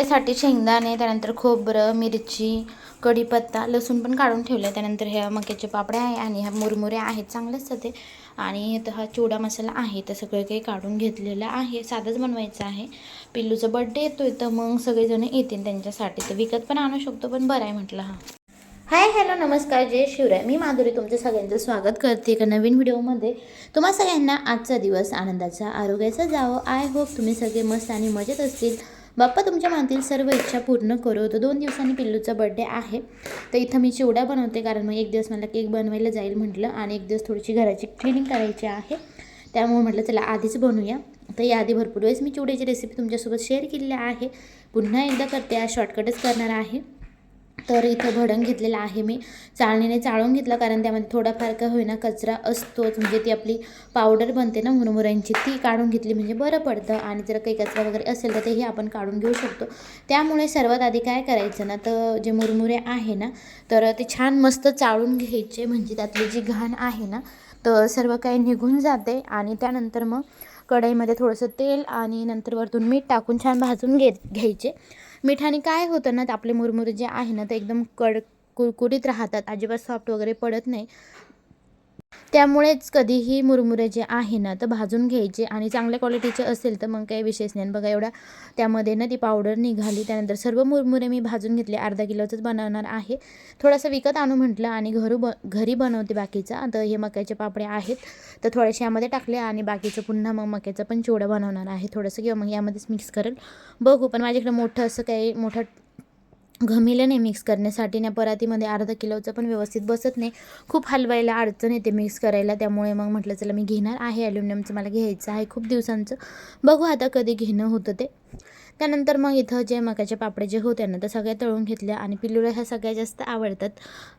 चिवड्यासाठी शेंगदाणे त्यानंतर खोबरं मिरची कढीपत्ता लसूण पण काढून ठेवलं आहे त्यानंतर ह्या मक्याचे पापड्या आहे आणि ह्या मुरमुरे आहेत चांगलेच ते आणि इथं हा चिवडा मसाला आहे तर सगळं काही काढून घेतलेलं आहे. साधंच बनवायचं आहे. पिल्लूचा बड्डे येतो आहे तर मग सगळेजण येतील त्यांच्यासाठी. तर विकत पण आणू शकतो पण बरं आहे म्हटलं हा. हाय हॅलो नमस्कार. जय शिवराय. मी माधुरी. तुमचं सगळ्यांचं स्वागत करते एका नवीन व्हिडिओमध्ये. तुम्हा सगळ्यांना आजचा दिवस आनंदाचा आरोग्याचा जावं. आय होप तुम्ही सगळे मस्त आणि मजेत असतील. बाप्पा तुमच्या मनातील सर्व इच्छा पूर्ण करू. तर दोन दिवसांनी पिल्लूचा बड्डे आहे. तर इथं मी चिवडा बनवते कारण मग एक दिवस मला केक बनवायला जाईल म्हटलं आणि एक दिवस थोडीशी घराची क्लिनिंग करायची आहे. त्यामुळे म्हटलं चला आधीच बनवूया. तर याआधी भरपूर वेळेस मी चिवड्याची रेसिपी तुमच्यासोबत शेअर केलेली आहे. पुन्हा एकदा करते. आज शॉर्टकटच करणार आहे. तर इथं भडंग घेतलेलं आहे मी. चाळणीने चाळून घेतलं कारण त्यामध्ये थोडाफार का होईना कचरा असतोच. म्हणजे ती आपली पावडर बनते ना मुरमुऱ्यांची ती काढून घेतली म्हणजे बरं पडतं. आणि जर काही कचरा वगैरे असेल तर तेही आपण काढून घेऊ शकतो. त्यामुळे सर्वात आधी काय करायचं ना तर जे मुरमुरे आहे ना तर ते छान मस्त चाळून घ्यायचे. म्हणजे त्यातली जी घाण आहे ना तर सर्व काही निघून जाते. आणि त्यानंतर मग कढईमध्ये थोडंसं तेल आणि नंतर वरतून मीठ टाकून छान भाजून घे घ्यायचे. मिठाने काय होतं ना ते आपले मुरमुरे जे आहे ना ते एकदम कड कुरकुरीत राहतात. अजिबात सॉफ्ट वगैरे पडत नाही. त्यामुळेच कधीही मुरमुरे जे आहे ना तर भाजून घ्यायचे आणि चांगल्या क्वालिटीचे असेल तर मग काही विशेष नाही. बघा एवढा त्यामध्ये ना ती पावडर निघाली. त्यानंतर सर्व मुरमुरे मी भाजून घेतले. अर्धा किलोचंच बनवणार आहे. थोडंसं विकत आणू म्हटलं आणि घरू ब घरी बनवते बाकीचा. तर हे मक्याचे पापडे आहेत. तर थोडेसे यामध्ये टाकले आणि बाकीचं पुन्हा मग मक्याचं पण चिवडा बनवणार आहे थोडंसं. किंवा मग यामध्येच मिक्स करेल. बघू पण माझ्याकडे मोठं असं काही मोठं घमिलं नाही मिक्स करण्यासाठी ना परातीमध्ये अर्धा किलोचं पण व्यवस्थित बसत नाही. खूप हलवायला अडचण येते मिक्स करायला. त्यामुळे मग म्हटलं चला मी घेणार आहे ॲल्युमिनियमचं मला घ्यायचं आहे खूप दिवसांचं. बघू आता कधी घेणं होतं ते. त्यानंतर मग इथं जे मकाचे पापडे जे होते ना तर सगळ्या तळून घेतले आणि पिल्लूला ह्या सगळ्या जास्त आवडतात.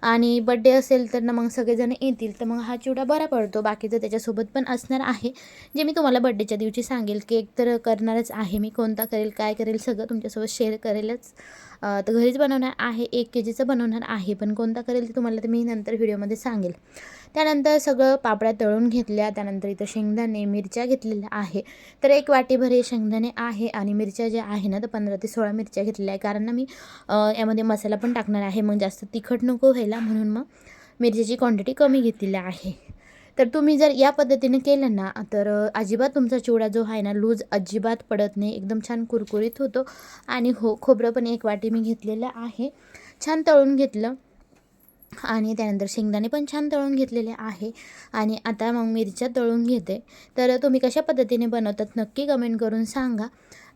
आणि बड्डे असेल तर ना मग सगळेजण येतील तर मग हा चिवडा बरा पडतो. बाकीचं त्याच्यासोबत पण असणार आहे. जे मी तुम्हाला बड्डेच्या दिवशी सांगेल केक तर करणारच आहे. मी कोणता करेल काय करेल सगळं तुमच्यासोबत शेअर करेलच. तर घरीच बनवणार आहे एक के जीचं बनवणार आहे. पण कोणता करेल ते तुम्हाला ते मी नंतर व्हिडिओमध्ये सांगेल. त्यानंतर सगळं पापड्या तळून घेतल्या. त्यानंतर इथं शेंगदाणे मिरच्या घेतलेल्या आहे. तर एक वाटीभर हे शेंगदाणे आहे आणि मिरच्या ज्या आहे ना तर पंधरा ते सोळा मिरच्या घेतलेल्या आहे कारण ना मी यामध्ये मसाला पण टाकणार आहे. मग जास्त तिखट नको व्हायला म्हणून मग मिरच्याची क्वांटिटी कमी घेतलेली आहे. तर तुम्ही जर या पद्धतीने केलं ना तर अजिबात तुमचा चिवडा जो आहे ना लूज अजिबात पडत नाही. एकदम छान कुरकुरीत होतो. आणि हो खोबरं पण एक वाटी मी घेतलेलं आहे. छान तळून घेतलं. आणि त्यानंतर शेंगदाणे पण छान तळून घेतलेले आहे. आणि आता मग मिरच्या तळून घेते. तर तुम्ही कशा पद्धतीने बनवतात नक्की कमेंट करून सांगा.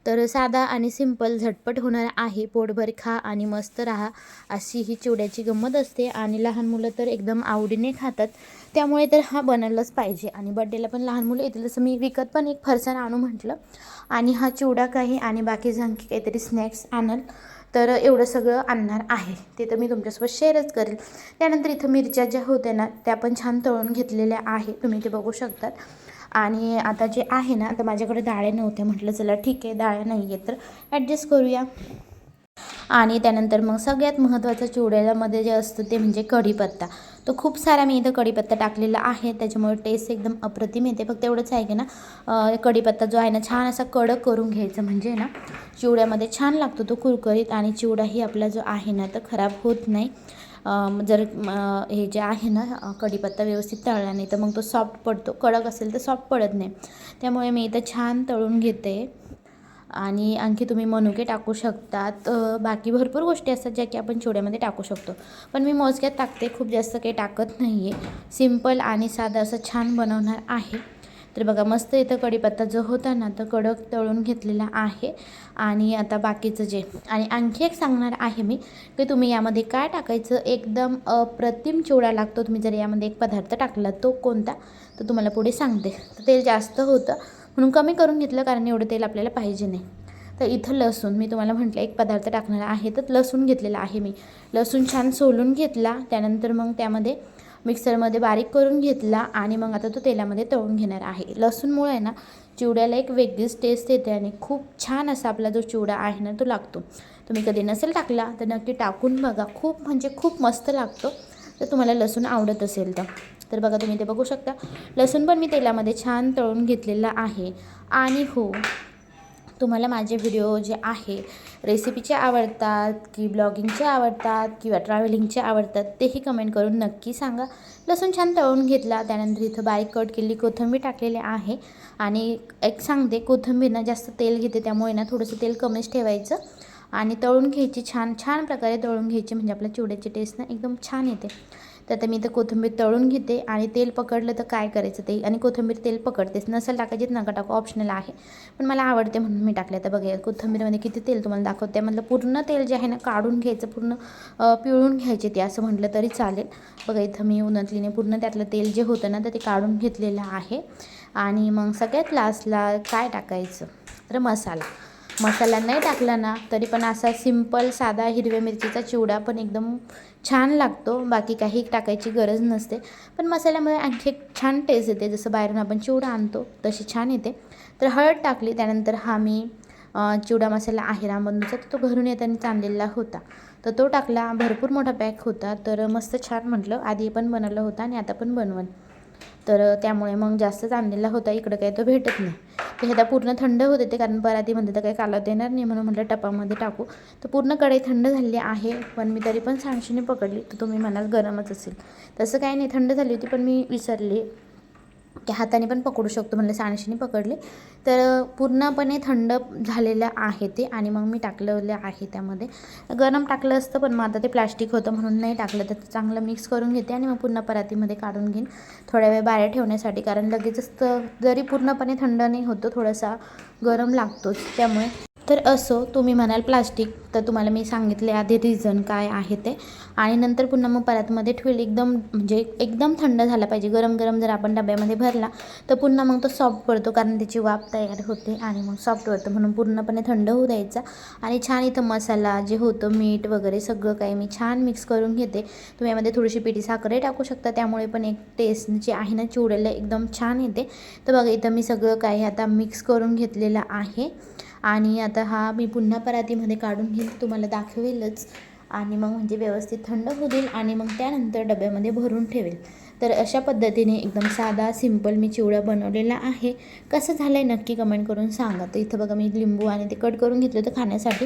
तर साधा आणि सिंपल झटपट होणार आहे. पोटभर खा आणि मस्त राहा अशी ही चिवड्याची गंमत असते. आणि लहान मुलं तर एकदम आवडीने खातात. त्यामुळे तर हा बनवलाच पाहिजे. आणि बड्डेला पण लहान मुलं येतील जसं मी विकत पण एक फरसाण आणू म्हटलं. आणि हा चिवडा काही आणि बाकी आणखी काहीतरी स्नॅक्स आणल. तर एवढं सगळं आणणार आहे. ते तर मी तुमच्यासोबत शेअरच करेल. त्यानंतर इथं मिरच्या ज्या होत्या ना त्या पण छान तळून घेतलेल्या आहे. तुम्ही ते बघू शकतात. आणि आता जे आहे ना तर माझ्याकडे डाळे नव्हत्या. म्हटलं चला ठीक आहे डाळ्या नाही आहेत तर ॲडजस्ट करूया. आणि त्यानंतर मग सगळ्यात महत्त्वाचं चिवड्यामध्ये जे असतं ते म्हणजे कढीपत्ता. तो खूप सारा मी इथं कढीपत्ता टाकलेला आहे त्याच्यामुळे टेस्ट एकदम अप्रतिम येते. फक्त एवढंच आहे की ना कढीपत्ता जो आहे ना छान असा कडक करून घ्यायचा म्हणजे ना चिवड्यामध्ये छान लागतो तो कुरकुरीत आणि चिवडाही आपला जो आहे ना तर खराब होत नाही. जर हे जे आहे ना कढीपत्ता व्यवस्थित तळला नाही तर मग तो सॉफ्ट पडतो. कडक असेल तर सॉफ्ट पडत नाही. त्यामुळे मी इथं छान तळून घेते. आणि आणखी तुम्ही मनुके टाकू शकतात. बाकी भरपूर गोष्टी असतात ज्या की आपण चिवड्यामध्ये टाकू शकतो. पण मी मोजक्यात टाकते खूप जास्त काही टाकत नाही आहे सिंपल आणि साधं असं छान बनवणार आहे. तर बघा मस्त इथं कढीपत्ता जो होता ना तर कडक तळून घेतलेला आहे. आणि आता बाकीचं जे आणि आणखी एक सांगणार आहे मी की तुम्ही यामध्ये काय टाकायचं? एकदम अप्रतिम चिवडा लागतो. तुम्ही जर यामध्ये एक पदार्थ टाकला तो कोणता? तर तुम्हाला पुढे सांगते. तर तेल जास्त होतं. म्हणून कमी करून घेतलं कारण एवढं तेल आपल्याला पाहिजे नाही. तर इथं लसूण मी तुम्हाला म्हटलं एक पदार्थ टाकणार आहे. तर लसूण घेतलेला आहे मी. लसूण छान सोलून घेतला त्यानंतर मग त्यामध्ये मिक्सरमध्ये बारीक करून घेतला आणि मग आता तो तेलामध्ये तळून घेणार आहे. लसूणमुळे आहे ना चिवड्याला एक वेगळीच टेस्ट येते आणि खूप छान असा आपला जो चिवडा आहे ना तो लागतो. तुम्ही कधी नसेल टाकला तर नक्की टाकून बघा. खूप म्हणजे खूप मस्त लागतो. तर तुम्हाला लसूण आवडत असेल तर. तर बघा तुम्ही ते बघू शकता. लसूण पण मी तेलामध्ये छान तळून घेतलेला आहे. आणि हो तुम्हाला माझे व्हिडिओ जे आहे रेसिपीचे आवडतात की ब्लॉगिंगचे आवडतात किंवा ट्रॅव्हलिंगचे आवडतात तेही कमेंट करून नक्की सांगा. लसूण छान तळून घेतला त्यानंतर इथं बारीक कट केलेली कोथिंबीर टाकलेली आहे. आणि एक सांगते कोथिंबीर ना जास्त तेल घेते त्यामुळे ना थोडंसं तेल कमीच ठेवायचं. आणि तळून घ्यायची छान छान प्रकारे तळून घ्यायची म्हणजे आपल्या चिवड्याची टेस्ट ना एकदम छान येते. तर आता मी इथं कोथिंबीर तळून घेते आणि तेल पकडलं तर काय करायचं ते? आणि कोथिंबीर तेल पकडतेच नसेल टाकायचीच नका टाकू ऑप्शनल आहे. पण मला आवडते म्हणून मी टाकले तर बघा कोथिंबीरमध्ये किती तेल तुम्हाला दाखवते. म्हटलं पूर्ण तेल जे आहे ना काढून घ्यायचं पूर्ण पिळून घ्यायचे ते असं म्हटलं तरी चालेल. बघा इथं मी उन्हातलीने पूर्ण त्यातलं तेल जे होतं ना तर ते काढून घेतलेलं आहे. आणि मग सगळ्यात लास्टला काय टाकायचं? तर मसाला. मसाला नाही टाकला ना तरी पण असा सिंपल साधा हिरव्या मिरचीचा चिवडा पण एकदम छान लागतो. बाकी काही टाकायची गरज नसते. पण मसाल्यामुळे आणखी एक छान टेस्ट येते. जसं बाहेरून आपण चिवडा आणतो तशी छान येते. तर हळद टाकली त्यानंतर हा मी चिवडा मसाला आहे रामबंधूचा तर तो घरून येताना आणलेला होता. तर तो टाकला भरपूर मोठा पॅक होता. तर मस्त छान म्हटलं. आधी पण बनवलं होता आणि आता पण बनवण तर त्यामुळे मग जास्तच आणलेला होता. इकडं काही तो भेटत नाही. तर हे आता पूर्ण थंड होते कारण परातीमध्ये तर काही कालवता येणार नाही म्हणून म्हटलं टपामध्ये टाकू. तर पूर्ण कढई थंड झाली आहे पण मी तरी पण सांडशीने पकडली. तर तुम्ही म्हणाल गरमच असेल. तसं काही नाही थंड झाली होती पण मी विसरली. हाताने पण पकडू शकतो म्हणलं सांडशीने पकडले. तर पूर्णपणे थंड झालेलं आहे ते आणि मग मी टाकलेलं आहे त्यामध्ये. गरम टाकलं असतं पण मग आता ते प्लास्टिक होतं म्हणून नाही टाकलं. तर चांगलं मिक्स करून घेते आणि मग पुन्हा परातीमध्ये काढून घेईन. थोड्या वेळ बाहेर ठेवण्यासाठी कारण लगेचच तर जरी पूर्णपणे थंड नाही होतो थोडासा गरम लागतोच. त्यामुळे तर असो तुम्ही म्हणाल प्लास्टिक तर तुम्हाला मी सांगितले आधी रिझन काय आहे ते. आणि नंतर पुन्हा मग परातमध्ये ठेवली एकदम म्हणजे एकदम थंड झाला पाहिजे. गरम गरम जर आपण डब्यामध्ये भरला तर पुन्हा मग तो सॉफ्ट पडतो कारण त्याची वाफ तयार होते आणि मग सॉफ्ट होतं म्हणून पूर्णपणे थंड होऊ द्यायचा. आणि छान इथं मसाला जे होतं मीठ वगैरे सगळं काही मी छान मिक्स करून घेते. तुम्ही यामध्ये थोडीशी पिठी साखरही टाकू शकता. त्यामुळे पण एक टेस्ट जी आहे ना चिवड्याला एकदम छान येते. तर बघा इथं मी सगळं काही आता मिक्स करून घेतलेलं आहे. आणि आता हा मी पुन्हा परातीमध्ये काढून घेईन तुम्हाला दाखवेलच. आणि मग म्हणजे व्यवस्थित थंड होऊ देईल आणि मग त्यानंतर डब्यामध्ये भरून ठेवेल. तर अशा पद्धतीने एकदम साधा सिंपल मी चिवडा बनवलेला आहे. कसं झालं आहे नक्की कमेंट करून सांगा. तर इथं बघा मी लिंबू आणि ते कट करून घेतलं होतं खाण्यासाठी.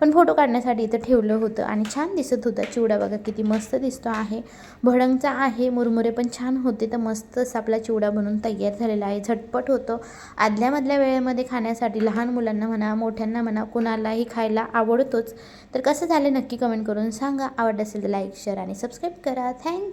पण फोटो काढण्यासाठी इथं ठेवलं होतं आणि छान दिसत होता. चिवडा बघा किती मस्त दिसतो आहे. भडंगचा आहे मुरमुरे पण छान होते. तर मस्तच आपला चिवडा बनवून तयार झालेला आहे. झटपट होतो. आदल्यामधल्या वेळेमध्ये खाण्यासाठी लहान मुलांना म्हणा मोठ्यांना म्हणा कुणालाही खायला आवडतोच. तर कसं झालं नक्की कमेंट करून सांगा. आवडत असेल तर लाईक शेअर आणि सबस्क्राईब करा. Thank you